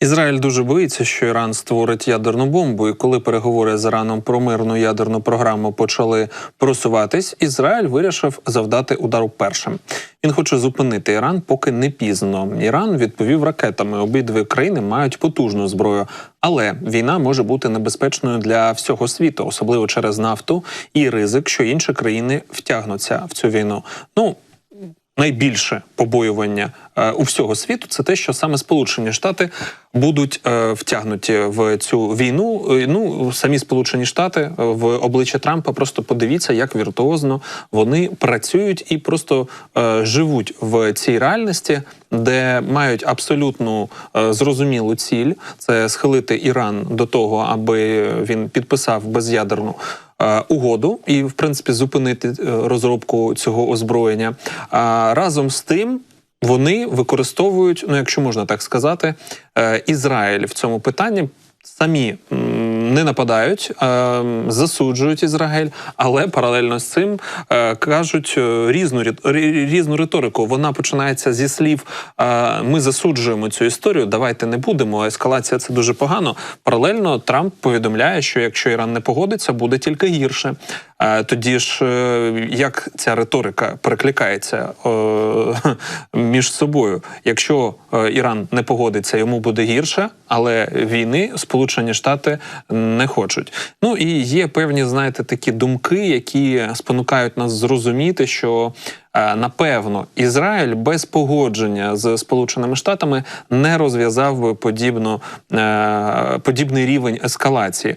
Ізраїль дуже боїться, що Іран створить ядерну бомбу. І коли переговори з Іраном про мирну ядерну програму почали просуватись, Ізраїль вирішив завдати удару першим. Він хоче зупинити Іран, поки не пізно. Іран відповів ракетами. Обидві країни мають потужну зброю, але війна може бути небезпечною для всього світу, особливо через нафту і ризик, що інші країни втягнуться в цю війну. Ну найбільше побоювання е, у всього світу це те, що саме Сполучені Штати будуть е, втягнуті в цю війну. Ну самі Сполучені Штати е, в обличчя Трампа просто подивіться, як віртуозно вони працюють і просто живуть в цій реальності, де мають абсолютну е, зрозумілу ціль це схилити Іран до того, аби він підписав без'ядерну угоду і, в принципі, зупинити е, розробку цього озброєння. А разом з тим. Вони використовують, ну якщо можна так сказати, е, Ізраїль в цьому питанні самі не нападають, е, засуджують Ізраїль, але паралельно з цим е, кажуть е, різну рі- рі- різну риторику. Вона починається зі слів: ми засуджуємо цю історію. Давайте не будемо. Ескалація це дуже погано. Паралельно Трамп повідомляє, що якщо Іран не погодиться, буде тільки гірше. Тоді ж е, як ця риторика перекликається е, між собою? Якщо е, Іран не погодиться, йому буде гірше, але війни Сполучені Штати не хочуть. Ну і є певні, знаєте, такі думки, які спонукають нас зрозуміти, що напевно Ізраїль без погодження з Сполученими Штатами не розв'язав би подібну подібний рівень ескалації.